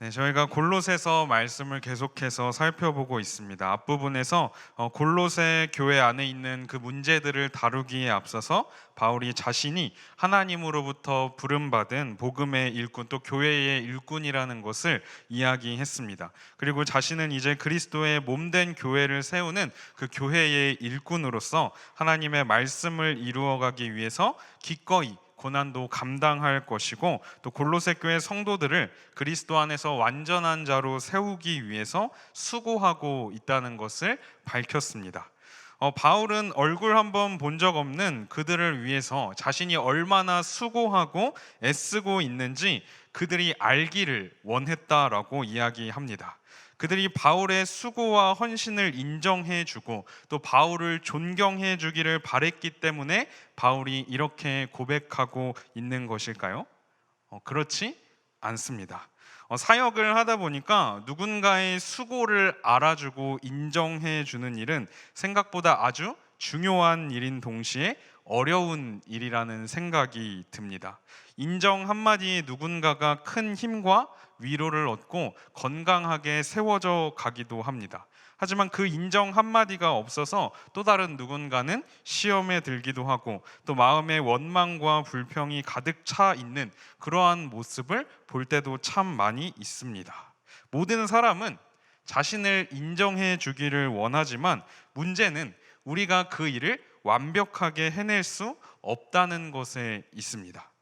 네, 저희가 골로새서 말씀을 계속해서 살펴보고 있습니다. 앞부분에서 어, 골로새 교회 안에 있는 그 문제들을 다루기에 앞서서 바울이 자신이 하나님으로부터 부름받은 복음의 일꾼 또 교회의 일꾼이라는 것을 이야기했습니다. 그리고 자신은 이제 그리스도의 몸된 교회를 세우는 그 교회의 일꾼으로서 하나님의 말씀을 이루어가기 위해서 기꺼이 고난도 감당할 것이고 또 골로새 교회 성도들을 그리스도 안에서 완전한 자로 세우기 위해서 수고하고 있다는 것을 밝혔습니다. 어, 바울은 얼굴 한번 본 적 없는 그들을 위해서 자신이 얼마나 수고하고 애쓰고 있는지 그들이 알기를 원했다라고 이야기합니다. 그들이 바울의 수고와 헌신을 인정해 주고 또 바울을 존경해 주기를 바랬기 때문에 바울이 이렇게 고백하고 있는 것일까요? 어, 그렇지 않습니다. 어, 사역을 하다 보니까 누군가의 수고를 알아주고 인정해 주는 일은 생각보다 아주 중요한 일인 동시에 어려운 일이라는 생각이 듭니다. 인정 한마디에 누군가가 큰 힘과 위로를 얻고 건강하게 세워져 가기도 합니다. 하지만 그 인정 한마디가 없어서 또 다른 누군가는 시험에 들기도 하고 또 마음에 원망과 불평이 가득 차 있는 그러한 모습을 볼 때도 참 많이 있습니다. 모든 사람은 자신을 인정해 주기를 원하지만 문제는 우리가 그 일을 완벽하게 해낼 수 없다는 것에 있습니다.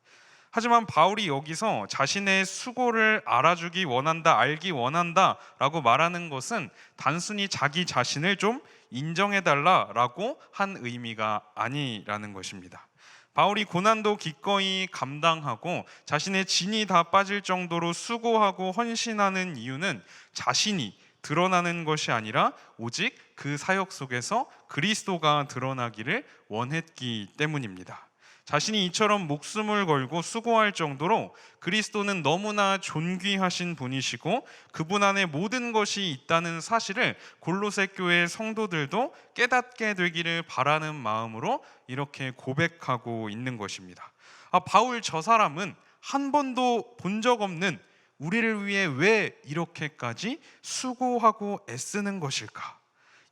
하지만 바울이 여기서 자신의 수고를 알아주기 원한다, 알기 원한다 라고 말하는 것은 단순히 자기 자신을 좀 인정해달라라고 한 의미가 아니라는 것입니다. 바울이 고난도 기꺼이 감당하고 자신의 진이 다 빠질 정도로 수고하고 헌신하는 이유는 자신이 드러나는 것이 아니라 오직 그 사역 속에서 그리스도가 드러나기를 원했기 때문입니다. 자신이 이처럼 목숨을 걸고 수고할 정도로 그리스도는 너무나 존귀하신 분이시고 그분 안에 모든 것이 있다는 사실을 골로새 교회 성도들도 깨닫게 되기를 바라는 마음으로 이렇게 고백하고 있는 것입니다. 아, 바울 저 사람은 한 번도 본 적 없는 우리를 위해 왜 이렇게까지 수고하고 애쓰는 것일까?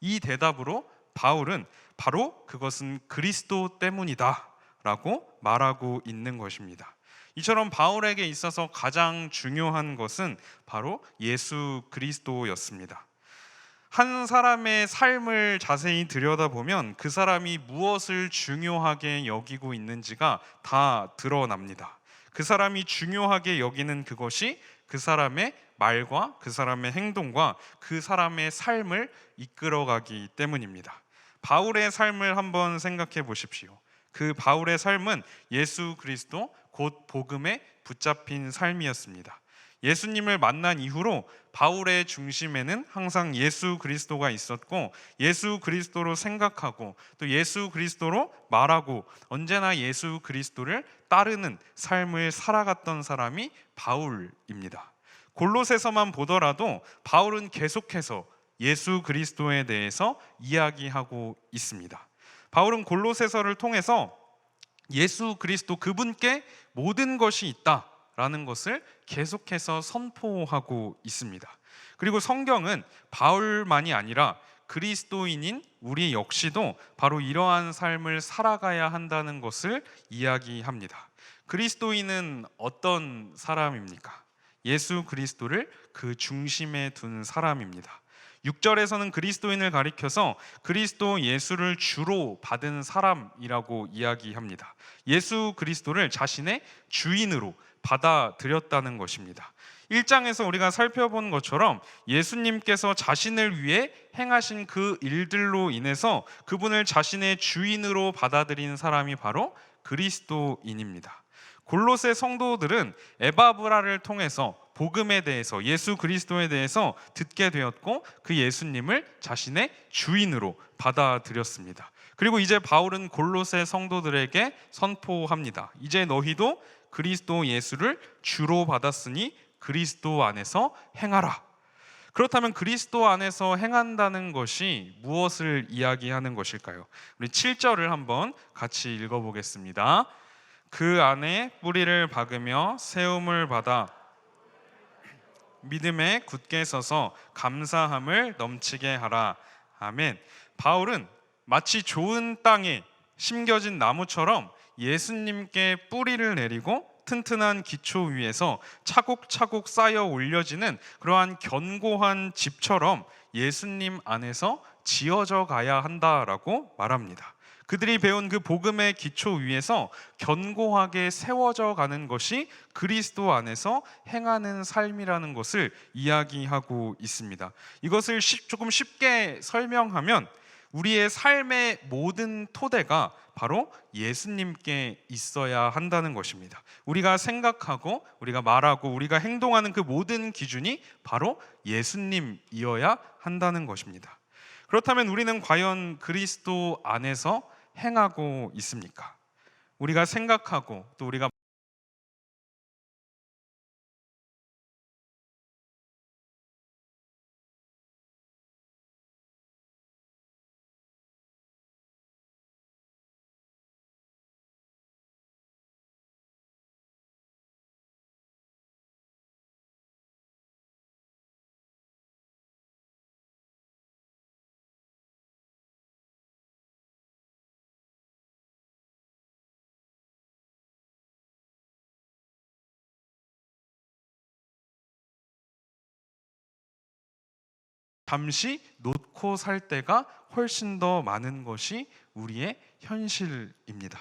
이 대답으로 바울은 바로 그것은 그리스도 때문이다. 라고 말하고 있는 것입니다. 이처럼 바울에게 있어서 가장 중요한 것은 바로 예수 그리스도였습니다. 한 사람의 삶을 자세히 들여다보면 그 사람이 무엇을 중요하게 여기고 있는지가 다 드러납니다. 그 사람이 중요하게 여기는 그것이 그 사람의 말과 그 사람의 행동과 그 사람의 삶을 이끌어가기 때문입니다. 바울의 삶을 한번 생각해 보십시오. 그 바울의 삶은 예수 그리스도 곧 복음에 붙잡힌 삶이었습니다. 예수님을 만난 이후로 바울의 중심에는 항상 예수 그리스도가 있었고 예수 그리스도로 생각하고 또 예수 그리스도로 말하고 언제나 예수 그리스도를 따르는 삶을 살아갔던 사람이 바울입니다. 골로새서만 보더라도 바울은 계속해서 예수 그리스도에 대해서 이야기하고 있습니다. 바울은 골로새서를 통해서 예수 그리스도 그분께 모든 것이 있다라는 것을 계속해서 선포하고 있습니다. 그리고 성경은 바울만이 아니라 그리스도인인 우리 역시도 바로 이러한 삶을 살아가야 한다는 것을 이야기합니다. 그리스도인은 어떤 사람입니까? 예수 그리스도를 그 중심에 둔 사람입니다. 6절에서는 그리스도인을 가리켜서 그리스도 예수를 주로 받은 사람이라고 이야기합니다. 예수 그리스도를 자신의 주인으로 받아들였다는 것입니다. 1장에서 우리가 살펴본 것처럼 예수님께서 자신을 위해 행하신 그 일들로 인해서 그분을 자신의 주인으로 받아들인 사람이 바로 그리스도인입니다. 골로새 성도들은 에바브라를 통해서 복음에 대해서 예수 그리스도에 대해서 듣게 되었고 그 예수님을 자신의 주인으로 받아들였습니다. 그리고 이제 바울은 골로새 성도들에게 선포합니다. 이제 너희도 그리스도 예수를 주로 받았으니 그리스도 안에서 행하라. 그렇다면 그리스도 안에서 행한다는 것이 무엇을 이야기하는 것일까요? 우리 7절을 한번 같이 읽어보겠습니다. 그 안에 뿌리를 박으며 세움을 받아 믿음에 굳게 서서 감사함을 넘치게 하라. 아멘. 바울은 마치 좋은 땅에 심겨진 나무처럼 예수님께 뿌리를 내리고 튼튼한 기초 위에서 차곡차곡 쌓여 올려지는 그러한 견고한 집처럼 예수님 안에서 지어져 가야 한다라고 말합니다. 그들이 배운 그 복음의 기초 위에서 견고하게 세워져 가는 것이 그리스도 안에서 행하는 삶이라는 것을 이야기하고 있습니다. 이것을 쉽- 조금 쉽게 설명하면 우리의 삶의 모든 토대가 바로 예수님께 있어야 한다는 것입니다. 우리가 생각하고 우리가 말하고 우리가 행동하는 그 모든 기준이 바로 예수님이어야 한다는 것입니다. 그렇다면 우리는 과연 그리스도 안에서 행하고 있습니까? 우리가 생각하고 또 우리가 잠시 놓고 살 때가 훨씬 더 많은 것이 우리의 현실입니다.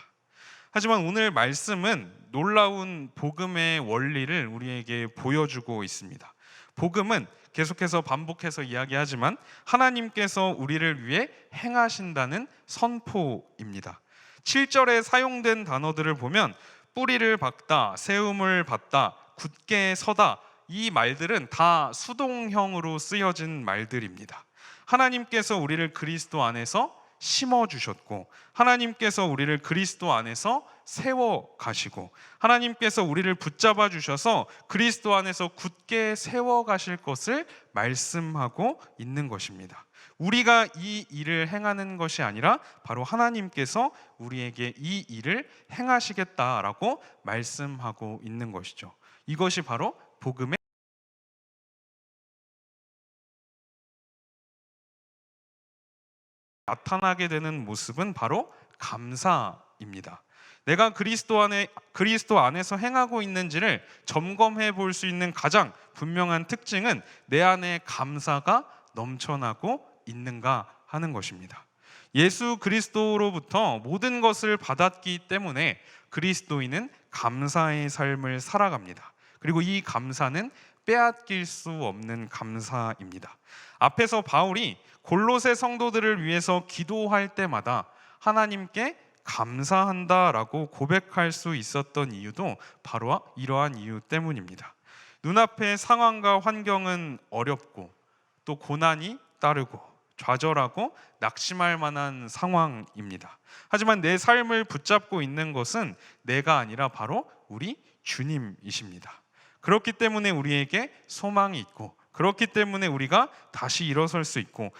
하지만 오늘 말씀은 놀라운 복음의 원리를 우리에게 보여주고 있습니다. 복음은 계속해서 반복해서 이야기하지만 하나님께서 우리를 위해 행하신다는 선포입니다. 7절에 사용된 단어들을 보면 뿌리를 박다, 세움을 받다, 굳게 서다 이 말들은 다 수동형으로 쓰여진 말들입니다. 하나님께서 우리를 그리스도 안에서 심어 주셨고 하나님께서 우리를 그리스도 안에서 세워 가시고 하나님께서 우리를 붙잡아 주셔서 그리스도 안에서 굳게 세워 가실 것을 말씀하고 있는 것입니다. 우리가 이 일을 행하는 것이 아니라 바로 하나님께서 우리에게 이 일을 행하시겠다라고 말씀하고 있는 것이죠. 이것이 바로 복음의 나타나게 되는 모습은 바로 감사입니다. 내가 그리스도 안에 그리스도 안에서 행하고 있는지를 점검해 볼 수 있는 가장 분명한 특징은 내 안에 감사가 넘쳐나고 있는가 하는 것입니다. 예수 그리스도로부터 모든 것을 받았기 때문에 그리스도인은 감사의 삶을 살아갑니다. 그리고 이 감사는 빼앗길 수 없는 감사입니다. 앞에서 바울이 골로새 성도들을 위해서 기도할 때마다 하나님께 감사한다라고 고백할 수 있었던 이유도 바로 이러한 이유 때문입니다. 눈앞의 상황과 환경은 어렵고 또 고난이 따르고 좌절하고 낙심할 만한 상황입니다. 하지만 내 삶을 붙잡고 있는 것은 내가 아니라 바로 우리 주님이십니다. 그렇기 때문에 우리에게 소망이 있고 그렇기 때문에 우리가 다시 일어설 수 있고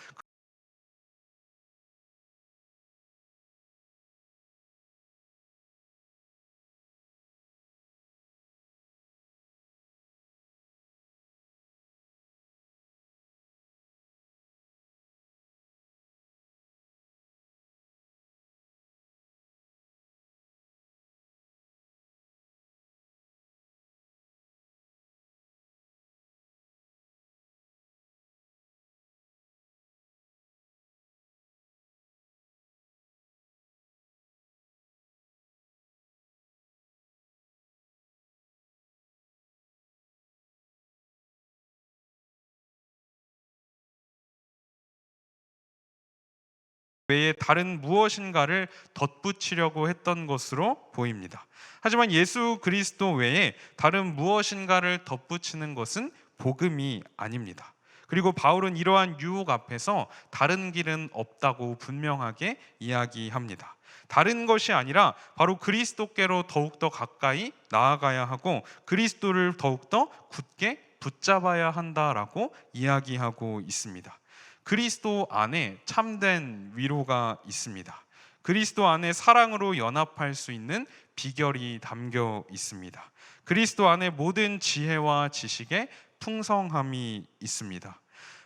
외에 다른 무엇인가를 덧붙이려고 했던 것으로 보입니다. 하지만 예수 그리스도 외에 다른 무엇인가를 덧붙이는 것은 복음이 아닙니다. 그리고 바울은 이러한 유혹 앞에서 다른 길은 없다고 분명하게 이야기합니다. 다른 것이 아니라 바로 그리스도께로 더욱더 가까이 나아가야 하고 그리스도를 더욱더 굳게 붙잡아야 한다라고 이야기하고 있습니다. 그리스도 안에 참된 위로가 있습니다. 그리스도 안에 사랑으로 연합할 수 있는 비결이 담겨 있습니다. 그리스도 안에 모든 지혜와 지식에 풍성함이 있습니다.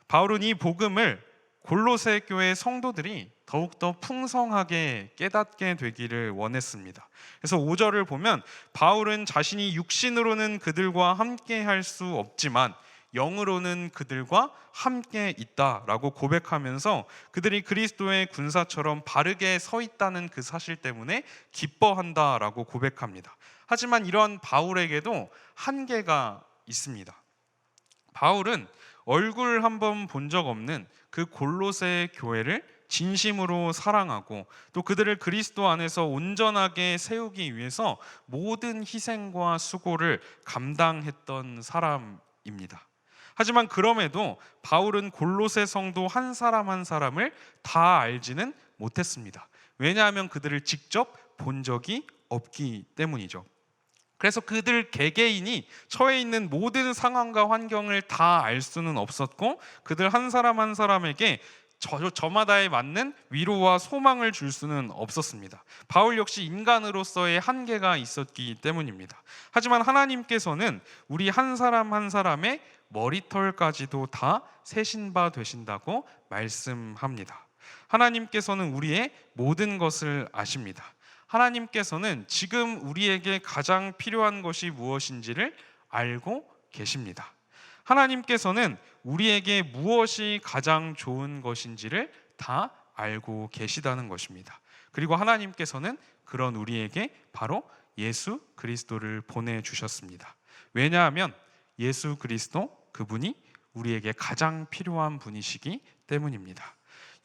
바울은 이 복음을 골로새 교회 성도들이 더욱더 풍성하게 깨닫게 되기를 원했습니다. 그래서 5절을 보면 바울은 자신이 육신으로는 그들과 함께 할 수 없지만 영으로는 그들과 함께 있다라고 고백하면서 그들이 그리스도의 군사처럼 바르게 서 있다는 그 사실 때문에 기뻐한다라고 고백합니다. 하지만 이런 바울에게도 한계가 있습니다. 바울은 얼굴 한 번 본 적 없는 그 골로새 교회를 진심으로 사랑하고 또 그들을 그리스도 안에서 온전하게 세우기 위해서 모든 희생과 수고를 감당했던 사람입니다. 하지만 그럼에도 바울은 골로새 성도 한 사람 한 사람을 다 알지는 못했습니다. 왜냐하면 그들을 직접 본 적이 없기 때문이죠. 그래서 그들 개개인이 처해 있는 모든 상황과 환경을 다 알 수는 없었고 그들 한 사람 한 사람에게 저, 저마다에 맞는 위로와 소망을 줄 수는 없었습니다. 바울 역시 인간으로서의 한계가 있었기 때문입니다. 하지만 하나님께서는 우리 한 사람 한 사람의 머리털까지도 다 세신 바 되신다고 말씀합니다. 하나님께서는 우리의 모든 것을 아십니다. 하나님께서는 지금 우리에게 가장 필요한 것이 무엇인지를 알고 계십니다. 하나님께서는 우리에게 무엇이 가장 좋은 것인지를 다 알고 계시다는 것입니다. 그리고 하나님께서는 그런 우리에게 바로 예수 그리스도를 보내주셨습니다. 왜냐하면 예수 그리스도 그분이 우리에게 가장 필요한 분이시기 때문입니다.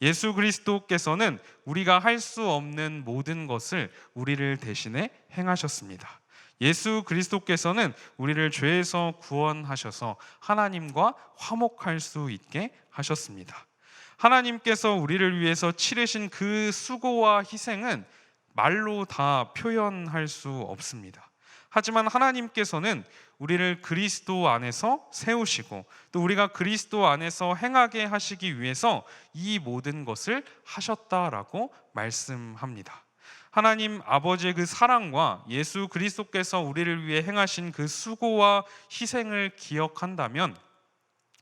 예수 그리스도께서는 우리가 할 수 없는 모든 것을 우리를 대신해 행하셨습니다. 예수 그리스도께서는 우리를 죄에서 구원하셔서 하나님과 화목할 수 있게 하셨습니다. 하나님께서 우리를 위해서 치르신 그 수고와 희생은 말로 다 표현할 수 없습니다. 하지만 하나님께서는 우리를 그리스도 안에서 세우시고 또 우리가 그리스도 안에서 행하게 하시기 위해서 이 모든 것을 하셨다라고 말씀합니다. 하나님 아버지의 그 사랑과 예수 그리스도께서 우리를 위해 행하신 그 수고와 희생을 기억한다면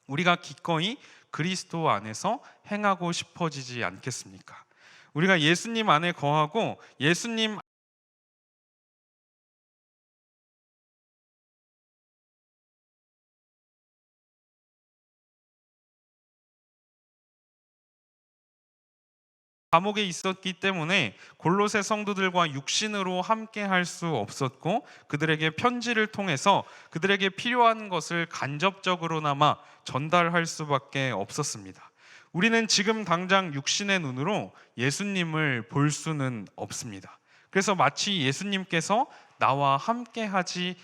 우리가 기꺼이 그리스도 안에서 행하고 싶어지지 않겠습니까? 우리가 예수님 안에 거하고 예수님 감옥에 있었기 때문에 골로새 성도들과 육신으로 함께 할 수 없었고 그들에게 편지를 통해서 그들에게 필요한 것을 간접적으로나마 전달할 수밖에 없었습니다. 우리는 지금 당장 육신의 눈으로 예수님을 볼 수는 없습니다. 그래서 마치 예수님께서 나와 함께 하지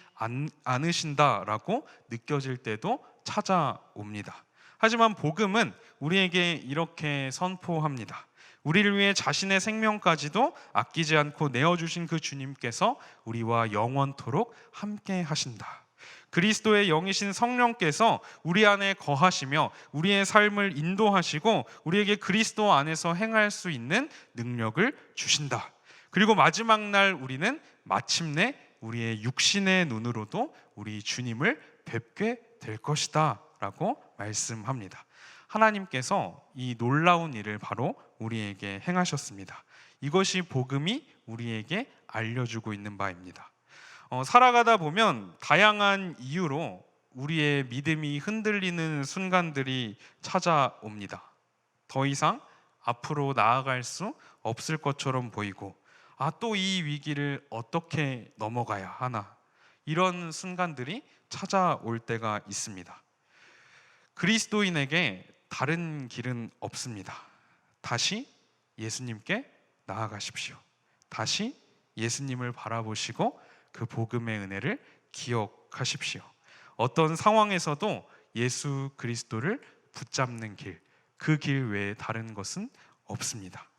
않으신다라고 느껴질 때도 찾아옵니다. 하지만 복음은 우리에게 이렇게 선포합니다. 우리를 위해 자신의 생명까지도 아끼지 않고 내어주신 그 주님께서 우리와 영원토록 함께 하신다. 그리스도의 영이신 성령께서 우리 안에 거하시며 우리의 삶을 인도하시고 우리에게 그리스도 안에서 행할 수 있는 능력을 주신다. 그리고 마지막 날 우리는 마침내 우리의 육신의 눈으로도 우리 주님을 뵙게 될 것이다. 라고 말씀합니다. 하나님께서 이 놀라운 일을 바로 우리에게 행하셨습니다. 이것이 복음이 우리에게 알려주고 있는 바입니다. 어, 살아가다 보면 다양한 이유로 우리의 믿음이 흔들리는 순간들이 찾아옵니다. 더 이상 앞으로 나아갈 수 없을 것처럼 보이고, 아, 또 이 위기를 어떻게 넘어가야 하나. 이런 순간들이 찾아올 때가 있습니다. 그리스도인에게 다른 길은 없습니다. 다시 예수님께 나아가십시오. 다시 예수님을 바라보시고 그 복음의 은혜를 기억하십시오. 어떤 상황에서도 예수 그리스도를 붙잡는 길, 그 길 외에 다른 것은 없습니다.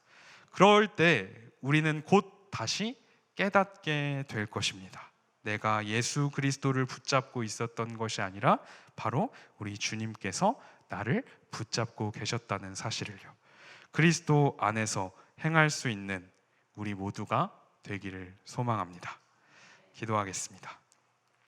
그럴 때 우리는 곧 다시 깨닫게 될 것입니다. 내가 예수 그리스도를 붙잡고 있었던 것이 아니라 바로 우리 주님께서 나를 붙잡고 계셨다는 사실을요. 그리스도 안에서 행할 수 있는 우리 모두가 되기를 소망합니다. 기도하겠습니다.